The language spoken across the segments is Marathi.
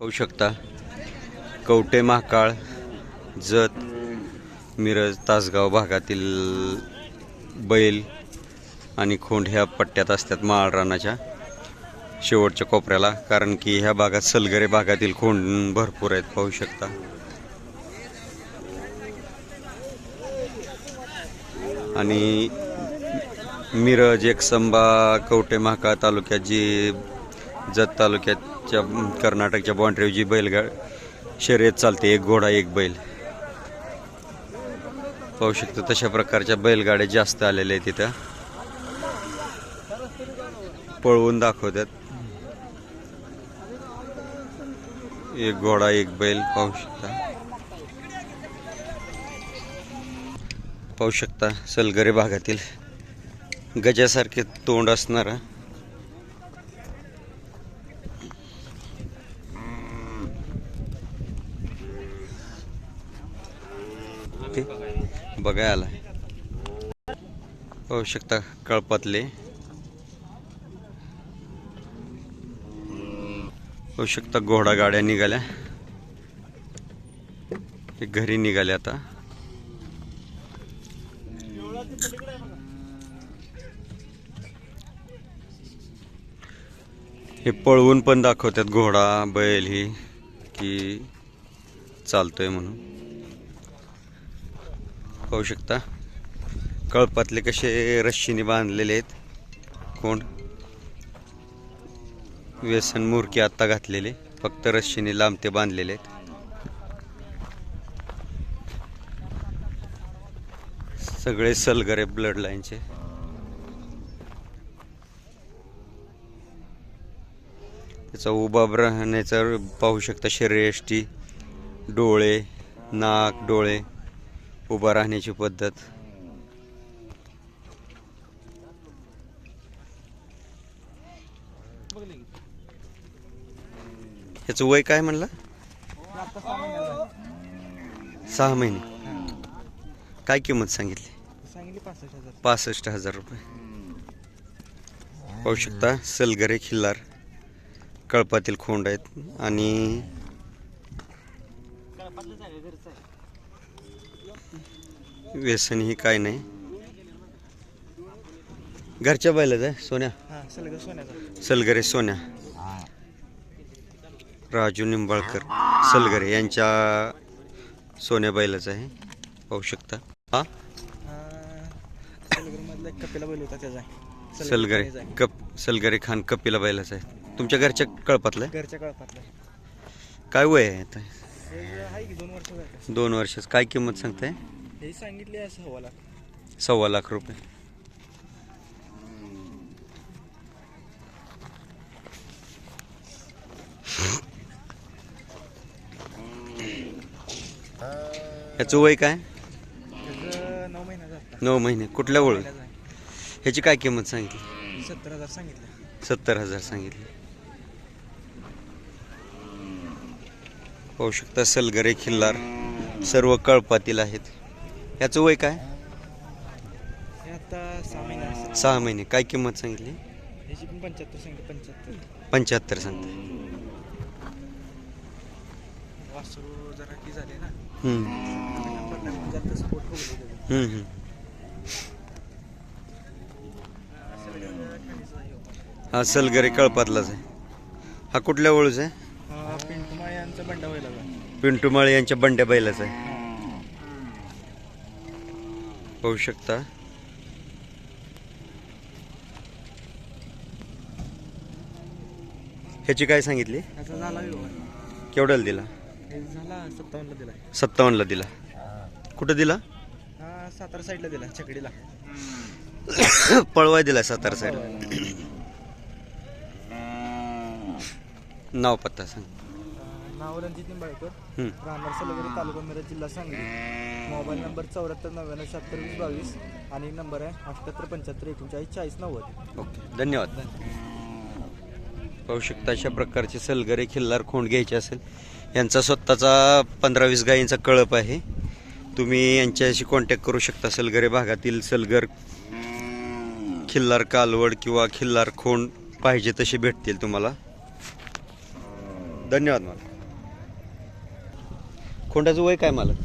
पाहू शकता. कवटे महाकाळ जत मिरज तासगाव भागातील बैल आणि खोंड ह्या पट्ट्यात असतात माळरानाच्या शेवटच्या कोपऱ्याला. कारण की ह्या भागात सलगरे भागातील खोंड भरपूर आहेत पाहू शकता. आणि मिरज एकसंबा कवटे महाकाळ तालुक्यात जी जत तालुक्यात च्या कर्नाटकच्या बाँड्रीवर जी बैलगा शर्यत चालते एक घोडा एक बैल. पाहू शकतो तशा प्रकारच्या बैलगाड्या जास्त आलेल्या आहेत तिथं पळवून दाखवतात. एक घोडा एक बैल पाहू शकता. पाहू शकता सलगरे भागातील गजासारखे तोंड असणारा बघायला. आलाय पाहू शकता कळपातले. पाहू शकता घोडा गाड्या निघाल्या. घरी निघाल्या आता. हे पळवून पण दाखवतात घोडा बैल ही की चालतोय म्हणून. पाहू शकता. कळपातले कसे रश्शीने बांधलेले आहेत. कोण? व्यसन मुरकी आत्ता घातलेले. फक्त रश्शीने लांबते बांधलेले आहेत. सगळे सलगरे ब्लड लाईनचे त्याचा उभा राहण्याचा पाहू शकता शरीरयष्टी डोळे नाक डोळे. उभा राहण्याची पद्धत. ह्याचं वय काय म्हणलं? सहा महिने. काय किंमत सांगितली? पासष्ट हजार पासष्ट हजार रुपये. पाहू शकता सलगरे खिल्लार कळपातील खोंड आहेत आणि व्यसन ही काय नाही. घरच्या बैलाच आहे सोन्या? हा सलगरे सोन्या. राजू निंबाळकर सलगरे यांच्या सोन्या बैलाच आहे. पाहू शकता. हा? सलगर. कप सलगरे खान कपिला बैलाचा आहे. तुमच्या घरच्या कळपातलं? घरच्या. काय वय आहे आता? दोन वर्ष झाले. दोन वर्षाचं. काय किंमत सांगताय? हे सांगितले असं हवाला सव्वा लाख रुपये. ह्याचं वय काय? त्याचं नऊ महिना झाला. नऊ महिने. कुठल्या ओळख महिन्याचा आहे. ह्याची काय किंमत सांगितली? सत्तर हजार सांगितलं. सत्तर हजार सांगितले. पाहू शकता सलगरे खिल्लार सर्व कळपातील आहेत. ह्याचं वय काय? सहा महिना काय किंमत सांगितली? पंच्याहत्तर सांगितलं पंच्याहत्तर. पंच्याहत्तर सांगते. वासरू जरा की झाले ना. हम्म, पडला जास्त सपोर्ट होऊ दे त्याचा. हम्म, हम्म. हा सलगरे कळपातलाच आहे. हा कुठल्या ओळूच आहे? पिंटुमा यांचा बंडा व्हायला लागला. पिंटू माळे यांच्या बंड्या बैलाचा आहे. पाहू शकता. ह्याची काय सांगितली? ह्याचा झाला व्यवहार. केवढ्याला दिला? हे झाला सत्तावन्नला दिला. सत्तावन्नला दिला. कुठं दिला? हा सातारा साईडला दिला छकडीला. पळवाय दिला सातारा साईड नाव पत्ता सांग. नाव रणजित निंबाळकर. राहणार सलगरी तालुका मिरज जिल्हा सांगली. मोबाईल नंबर चौऱ्याहत्तर नव्याण्णव शहात्तर वीस बावीस आणि नंबर आहे अठ्याहत्तर पंच्याहत्तर एकोणचाळीस चाळीस नव्वद. ओके. धन्यवाद. पाहू शकता अशा प्रकारचे सलगरे खिल्लार खोंड घ्यायचे असेल. यांचा स्वतःचा पंधरा वीस गायींचा कळप आहे. तुम्ही यांच्याशी कॉन्टॅक्ट करू शकता सलगरे भागातील सलगर खिल्लार कालवड किंवा खिल्लार खोंड पाहिजे तसे भेटतील तुम्हाला. धन्यवाद मालक खोंडाचं वय काय मालक?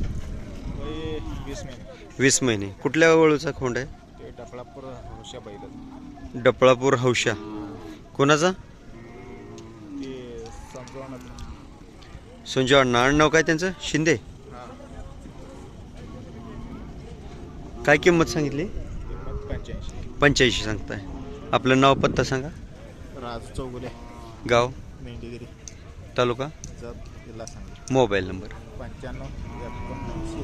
वीस मिनिट वीस महिने. कुठल्या वळूचा खोंड आहे? ते डफळापूर हुशा बैल डपळापूर हौशा. कोणाचा? ते समजवणार संजय अण्णा आडनाव काय त्यांचं? शिंदे? काय किंमत सांगितली? किंमत पंच्याऐंशी पंच्याऐंशी सांगताय. आपलं नाव पत्ता सांगा. राज चौगुले. गाव? मेंढीगिरी. तालुका? जत. Mobile number. पंच्याण्णव एकोणऐंशी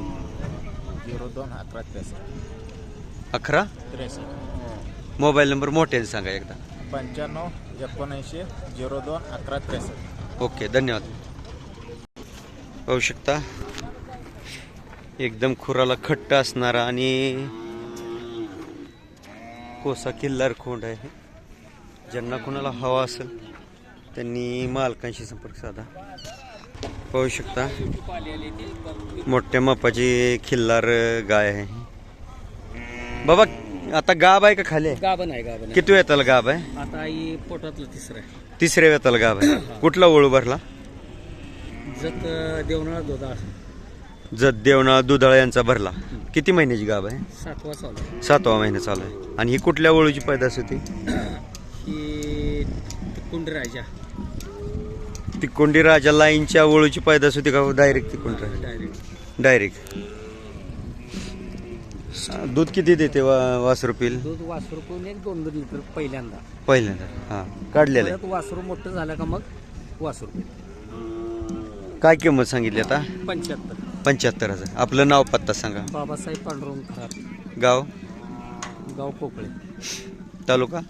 झिरो दोन अकरा त्रेसष्ट. अकरा? त्रेसष्ट. मोबाईल नंबर मोठ्याने सांगा एकदा. पंच्याण्णव एकोणऐंशी झिरो दोन अकरा त्रेसष्ट. ओके धन्यवाद. पाहू शकता एकदम खुराला खट्ट असणारा आणि कोसा किल्लार खोंड आहे. ज्यांना कोणाला हवा असेल त्यांनी मालकांशी संपर्क साधा. पाहू शकता. मोठ्या मापाची खिल्लार गाय आहे. बाबा आता गाब आहे का खाली? गाभण आहे आहे. किती वेताला गाब आहे? आता आई पोटातलं तिसरं आहे. तिसऱ्या वेताला गाब आहे. कुठला ओळू भरला? जत देवनाळा दोदा जत देवना दुधाळ यांचा भरला. किती महिन्याची गाब आहे? सातवा चालू. सातवा महिना चालू आहे. आणि ही कुठल्या वळूची पैदास होती? ही कुंडराजा. तिकोंडी राजा लाईनच्या वळूची पैदास होती का? डायरेक्ट तिकोंडी डायरेक्ट डायरेक्ट. दूध किती देते वा वासरू पिल? दूध वासरू एक दोन दोन लिटर पहिल्यांदा. पहिल्यांदा हा. काढलेलं परत वासरू मोठं झालं का मग वासरू आहे काय किंमत सांगितली आता? पंच्याहत्तर. पंच्याहत्तर हजार. आपलं नाव पत्ता सांगा. बाबासाहेब पांडुरंग खराब गाव? गाव कोकळे. तालुका?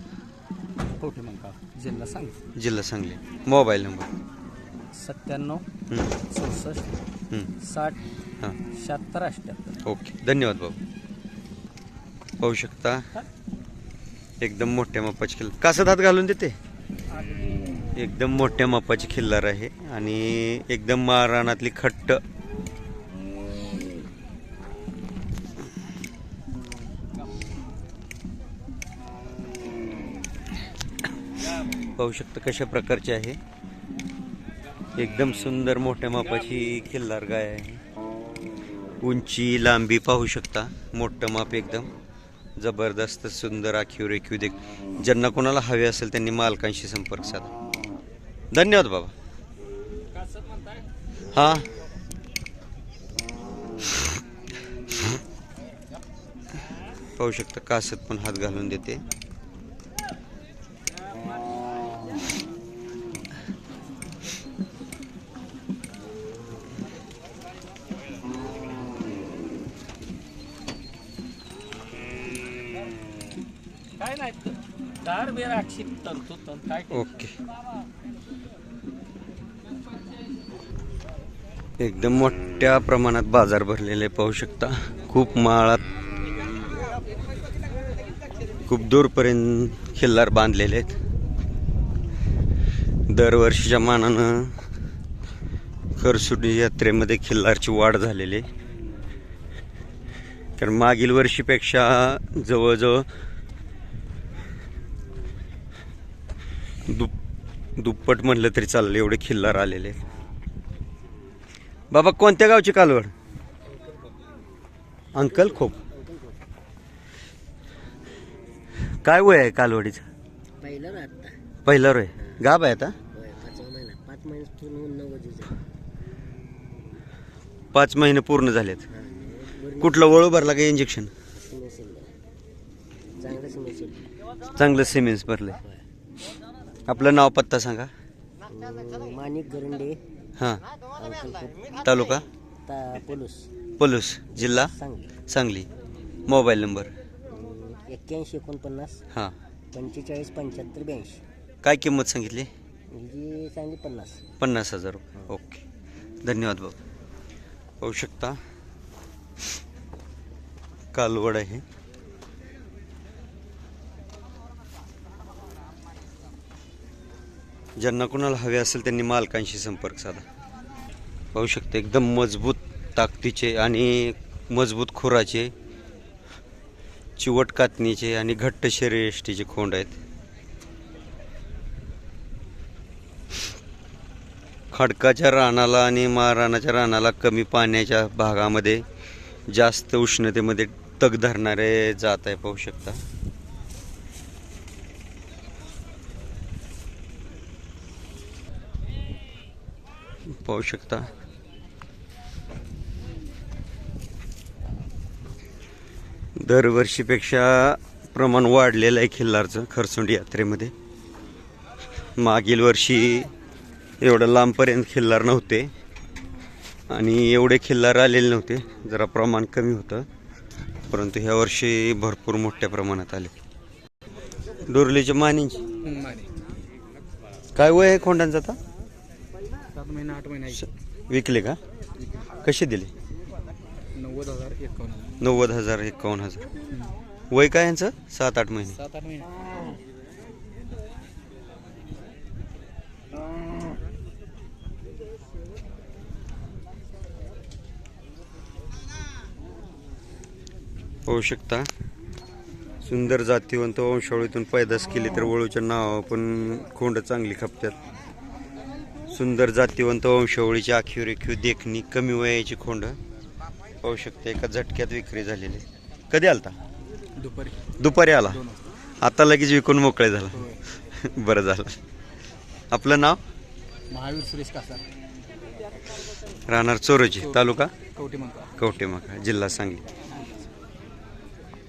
गाव? जिल्हा सांग जिल्हा सांगली. Mobile number. सत्त्याण्णव चौसष्ट साठ हां. शहात्तर अठ्ठ्याहत्तर ओके. धन्यवाद बाबू पाहू शकता? एकदम मोठ्या मापाची खिल्लार कासत हात घालून देते? एकदम मोठ्या मापाची खिल्लार आहे आणि एकदम मारानातली खट्ट. पाहू शकता कशा प्रकारची आहे? एकदम सुंदर मोठ्या मापाची खिल्लार गाय आहे. उंची लांबी पाहू शकता. मोठं माप एकदम. जबरदस्त सुंदर आखीव रेखीव देख. ज्यांना कोणाला हवे असेल त्यांनी मालकांशी संपर्क साधा. धन्यवाद बाबा. हा? पाहू शकता कासत पण हात घालून देते. ओके. एकदम मोठ्या प्रमाणात बाजार भरलेले पाहू शकता. खूप माळात खूप दूरपर्यंत खिल्लार बांधलेले आहेत. दरवर्षीच्या मानानं खरसुटी यात्रेमध्ये खिल्लारची वाढ झालेली आहे. कारण मागील वर्षीपेक्षा जवळजवळ दुप्पट म्हणलं तरी चालेल एवढे खिल्लार आलेले. बाबा कोणत्या गावची कालवड? अंकल खोप. काय वय आहे कालवडीचं? पहिलं रोय गाब आहे आता? पाच महिने पूर्ण झालेत. कुठलं वळू भरला का इंजेक्शन चांगलं सिमेंट्स भरलंय. आपलं नाव पत्ता सांगा. माणिक गरंडे. हां. तालुका? ता पोलूस. पलूस जिल्हा? सांगली. सांगली. Mobile number? एक्क्याऐंशी एकोणपन्नास. हां. पंचेचाळीस पंच्याहत्तर ब्याऐंशी. काय किंमत सांगितली? ही सांगली पन्नास. पन्नास हजार रुपये. ओके. धन्यवाद बाबा पाहू शकता. कालवड आहे. ज्यांना कोणाला हवे असेल त्यांनी मालकांशी संपर्क साधा. पाहू शकते एकदम मजबूत ताकदीचे आणि मजबूत खुराचे चिवट कातणीचे आणि घट्ट शरीरयष्टीचे खोंड आहेत. खडकाच्या रानाला आणि मारानाच्या रानाला कमी पाण्याच्या भागामध्ये जास्त उष्णतेमध्ये तग धरणारे जात आहे पाहू शकता. पाहू शकता. दरवर्षीपेक्षा प्रमाण वाढलेलं आहे खिल्लारचं खरसुंडी यात्रेमध्ये. मागील वर्षी एवढं लांबपर्यंत खिल्लार नव्हते आणि एवढे खिल्लार आलेले नव्हते जरा प्रमाण कमी होतं. परंतु ह्या वर्षी भरपूर मोठ्या प्रमाणात आले. डोरलीच्या मानींची. काय वय आहे खोंडांचं आता? महिना आठ महिना विकले का? कसे दिले? नव्वद हजार एकावन्न नव्वद हजार एकावन्न हजार. वय काय यांचं? सात आठ महिने. सात आठ महिने. पाहू शकता. सुंदर जातीवंत वंशावळीतून पैदास केली तर वळूच्या नावावर पण खोंड चांगली खपतात. सुंदर जातीवंत वंशावळीची आखीव रेखीव देखणी कमी वयाची खोंड पाहू शकता एका झटक्यात विक्री झालेली. कधी आलता? दुपारी. दुपारी आला? आता लगेच विकून मोकळे झाला. बरं झालं. आपलं नाव? महावीर सुरेश कासार. राहणार चोरोजी तालुका? कवटे म्हणतो कवटे मका जिल्हा सांगली.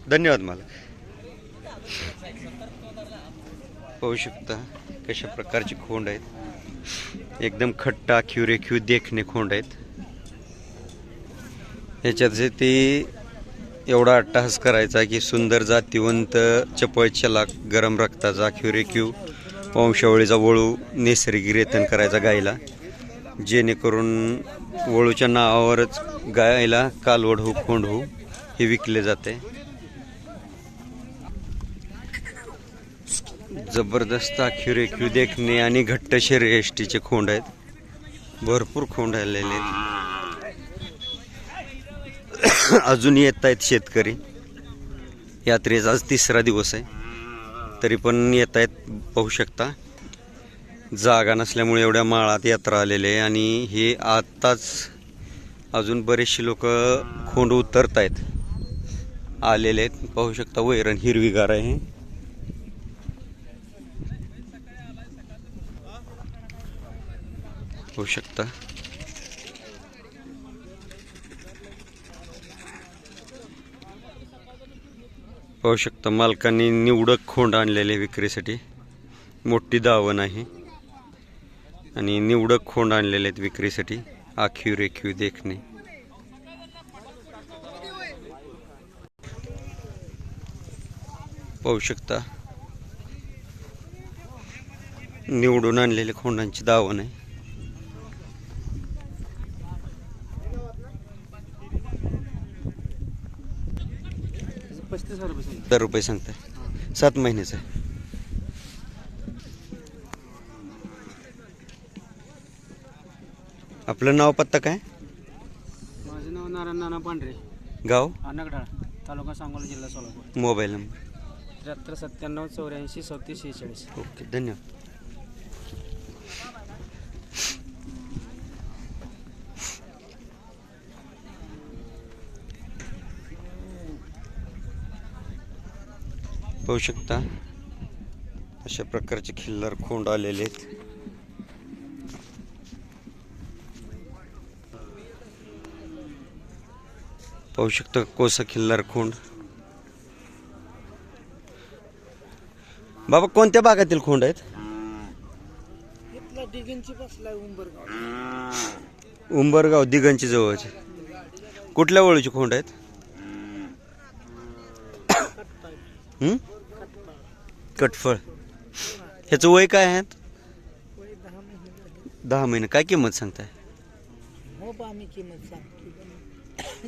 धन्यवाद मला. पाहू शकता कशा प्रकारची खोंड आहेत? एकदम खट्टा रेखीव देखणे खोंड आहेत. ह्याच्यात जे ते एवढा अट्टहास करायचा की सुंदर जातीवंत चपळ चलाक गरम रक्ताचा रेखीव वंशावळीचा वळू नैसर्गिक रेतन करायचा गायला. जेणेकरून वळूच्या नावावरच गायला कालवड हो खोंड हो हे विकले जाते. जबरदस्त रेखीव देखणे आणि घट्ट शरीर खोंड आहेत. भरपूर खोंड आलेले आहेत. अजून येत आहेत शेतकरी. यात्रेचा आज तिसरा दिवस आहे. तरी पण येत आहेत पाहू शकता. जागा नसल्यामुळे एवढ्या माळात यात्रा आलेले आहे आणि हे आत्ताच अजून बरेचसे लोक खोंड उतरत आहेत आलेले आहेत. पाहू शकता वैरण हिरवीगार आहे होऊ शकता. पाहू शकता मालकांनी निवडक खोंड आणलेले विक्रीसाठी. मोठी दावण आहे. आणि निवडक खोंड आणलेले आहेत विक्रीसाठी. आखीव रेखीव देखणे. पाहू शकता निवडून आणलेले खोंडांची दावण आहे. रुपये दर रुपये सांगताय. सात महिन्याचं आहे. आपलं नाव पत्ता काय? माझं नाव नारायण नाना पांढरे. गाव? अनगडाळ तालुका सांगोला जिल्हा सोलापूर. Mobile number. त्र्याहत्तर सत्त्याण्णव चौऱ्याऐंशी सत्तीस शेहेचाळीस. ओके धन्यवाद. पाहू शकता. अशा प्रकारचे खिल्लार खोंड आलेले आहेत. पाहू शकता कोसा खिल्लार खोंड? बाबा कोणत्या भागातील खोंड आहेत? उंबरगाव. दिगंची जवळचे. कुठल्या वळूची खोंड आहेत? कटफळ. ह्याचं वय काय आहे? दहा महिने. काय किंमत सांगताय? हो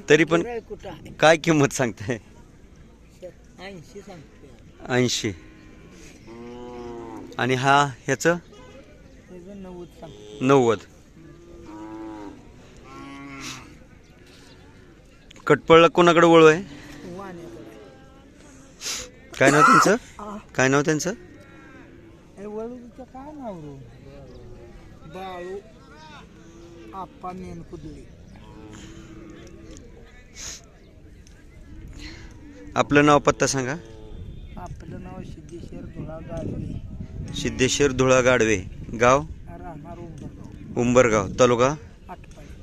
तरी पण काय किंमत सांगताय? ऐंशी आणि हा ह्याचं? नव्वद कटपळला कोणाकडे वळू आहे? काय नाव त्यांचं काय नाव त्यांचं? काय नाव बाळू आप्पा आपलं नाव पत्ता सांगा. आपलं नाव सिद्धेश्वर धुळा गाडवे. सिद्धेश्वर धुळा गाडवे. गाव? उंबरगाव. तालुका?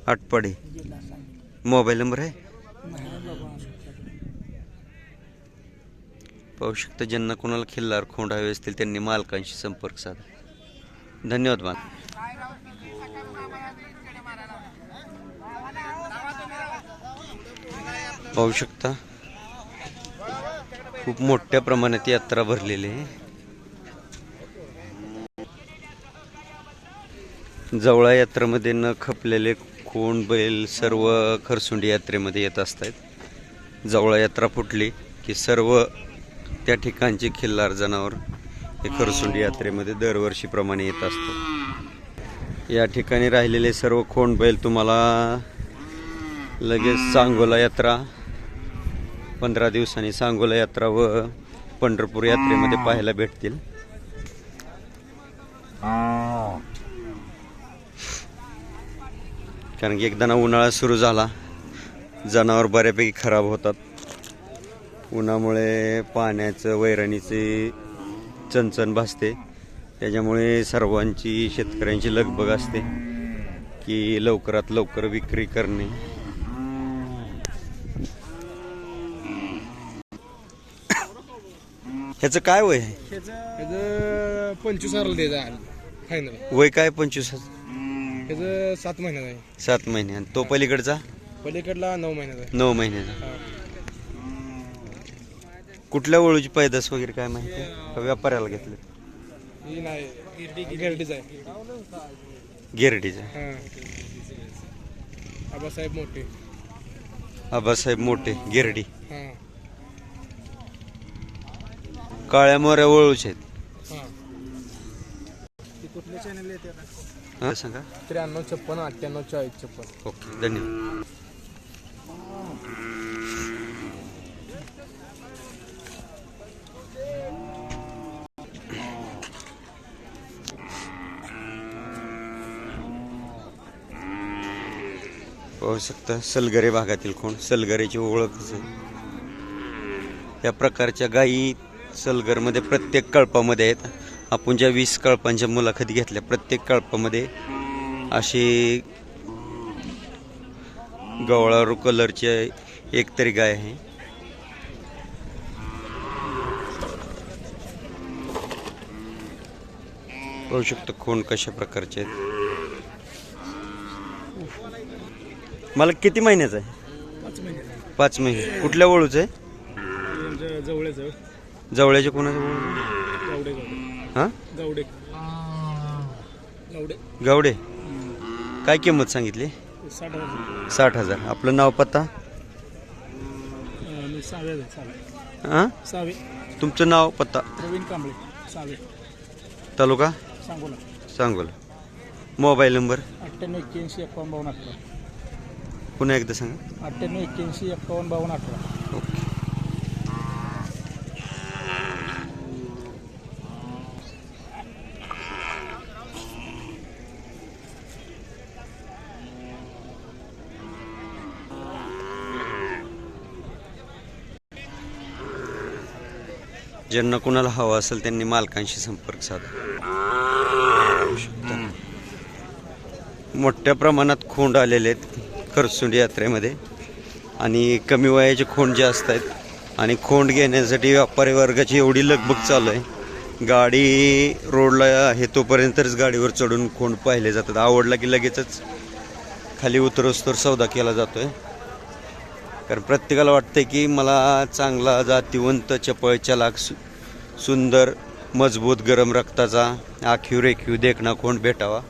आटपाडी. मोबाईल नंबर आहे नाही बाबा आमच्याकडे. पाहू शकता ज्यांना कोणाला खिल्लार खोंड हवे असतील त्यांनी मालकांशी संपर्क साधा. धन्यवाद मान पाहू शकता खूप मोठ्या प्रमाणात यात्रा भरलेली आहे. जवळा यात्रेमध्ये न खपलेले कोण बैल सर्व खरसुंडी यात्रेमध्ये येत असतात. जवळा यात्रा फुटली की सर्व त्या ठिकाणचे खिल्लार जनावर हे खरसुंडी यात्रेमध्ये दरवर्षीप्रमाणे येत असतो. या ठिकाणी राहिलेले सर्व खोंड बैल तुम्हाला लगेच सांगोला यात्रा पंधरा दिवसांनी सांगोला यात्रा व पंढरपूर यात्रेमध्ये पाहायला भेटतील. कारण की एकदा ना उन्हाळा सुरू झाला जनावर बऱ्यापैकी खराब होतात. उन्हामुळे पाण्याचं वैरणीचे चणचण भासते. त्याच्यामुळे सर्वांची शेतकऱ्यांची लगबग असते की लवकरात लवकर विक्री करणे. ह्याचं काय वय आहे? ह्याचं पंचवीस द्यायचं फायनल वय काय पंचवीस ह्याचं सात महिन्यात आहे. सात महिने. आणि तो पलीकडचा? पलीकडला नऊ महिन्यात आहे. नऊ महिन्याचा. हा. कुठल्या वळूची पैदास वगैरे काय माहिती? का व्यापाऱ्याला घेतले? ही नाही. गिरडीच आहे. गिरडीचा हा. आबासाहेब मोठे. आबासाहेब मोठे गिरडी. हा. काळ्या मोऱ्या वळूचे आहेत. ते कुठल्या चॅनल येते सांगा. त्र्याण्णव छप्पन अठ्ठ्याण्णव चाळीस छप्पन. ओके धन्यवाद. पाहू शकता सलगरे भागातील कोण? सलगरेची ओळख आहे. या प्रकारच्या गायी सलगरमध्ये प्रत्येक कळपामध्ये आहेत. आपण ज्या वीस कळपांच्या मुलाखती घेतल्या प्रत्येक कळपामध्ये अशी गवळारू कलरची एक तरी गाय आहे. पाहू शकतो कोण कशा प्रकारचे आहेत. मला किती महिन्याचं आहे? पाच महिने पाच महिने. कुठल्या वळूचं आहे? जवळच जवळ्याच्या कोणाच्या वळूचं गावडे हां? गावडे. गावडे. गावडे. काय किंमत सांगितली? साठ हजार. साठ हजार. आपलं नाव पत्ता? मी सहावे आहे सहावे हां? सहावे. तुमचं नाव पत्ता? प्रवीण कांबळे सहावे. तालुका? सांगोला. सांगोला. Mobile number? अठ्ठ्याण्णव एक्क्याऐंशी एकावन्न बावन्न अठरा पुन्हा एकदा सांगा. अठ्ठ्याण्णव एक्क्याऐंशी एकावन्न बावन्न अठरा. ओके. ज्यांना कोणाला हवं असेल त्यांनी मालकांशी संपर्क साधा. मोठ्या प्रमाणात खोंड आलेले आहेत. खरसुंडी यात्रेमध्ये. आणि कमी वयाचे खोंड जे असतात आहेत आणि खोंड घेण्यासाठी व्यापारी वर्गाची एवढी लगबग चालू आहे. गाडी रोडला आहे तोपर्यंतच गाडीवर चढून खोंड पाहिले जातात. आवडला की लगेचच खाली उतरवस्तोवर सौदा केला जातो आहे कारण प्रत्येकाला वाटतं की मला चांगला जातिवंत चपळ चलाक सु सुंदर मजबूत गरम रक्ताचा आखीव रेखीव देखणा खोंड भेटावा.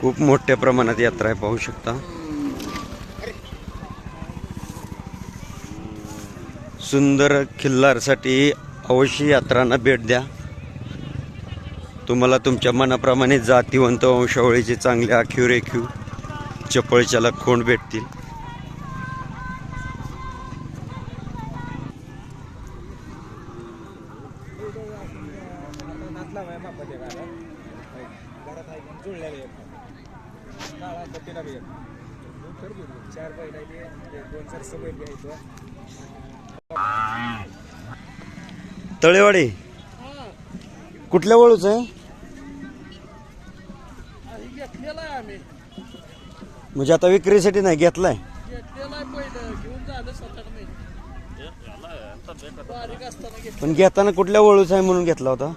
खूप मोठ्या प्रमाणात यात्रा आहे पाहू शकता. सुंदर खिल्लारसाठी अवश्य यात्रांना भेट द्या. तुम्हाला तुमच्या मनाप्रमाणे जातीवंत वंशावळीचे चांगले आखीव रेखीव चपळच्याला खोंड भेटतील नाच लावाय मापा ते घरात घरात आहे पण जुळलेले काळा पट्टीला बी चार बैल आहे ते दोन चार सहा बैल बी आहेत तळेवाडी कुठल्या वळूच आहे? घेतलेला आहे आम्ही म्हणजे आता विक्रीसाठी नाही घेतलाय. घेतलेला आहे पहिलं घेऊन झालं सात आठ महिने बारीक असताना घेतलं पण घेताना कुठल्या वळूच आहे म्हणून घेतला होता?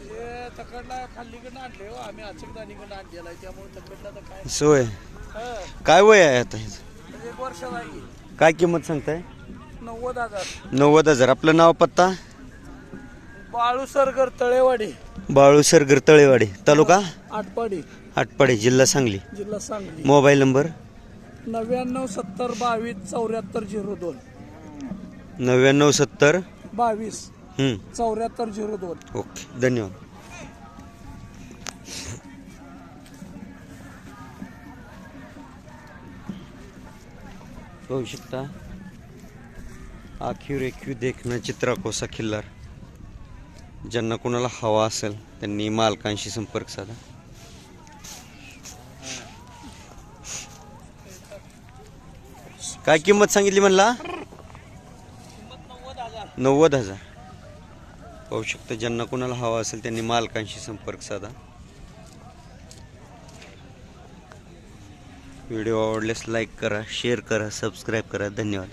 ते तकडला खाल्लीकडनं आणले हो आम्ही अचकदानीकडनं आणलेला आहे त्यामुळे तकडला तर काय सोय. हं, काय वय आहे आता? म्हणजे एक वर्ष नाही काय किंमत सांगताय? नव्वद हजार. नव्वद हजार. आपलं नाव पत्ता? बाळू सरगर तळेवाडी. बाळू सरगर तळेवाडी. तालुका? आटपाडी. आटपाडी. जिल्हा सांगली. जिल्हा सांगली. Mobile number? नव्याण्णव सत्तर बावीस चौऱ्याहत्तर झिरो दोन. नव्याण्णव सत्तर? बावीस हं, चौऱ्याहत्तर झिरो दोन. ओके. धन्यवाद. पाहू शकता. आखीव रेखीव देखणं चित्राकोसा खिल्लार ज्यांना कोणाला हवा असेल त्यांनी मालकांशी संपर्क साधा. काय किंमत सांगितली म्हणला? नव्वद हजार. पाहू शकता ज्यांना कोणाला हवा असेल त्यांनी मालकांशी संपर्क साधा. व्हिडिओ आवडल्यास लाईक करा शेअर करा सबस्क्राईब करा. धन्यवाद.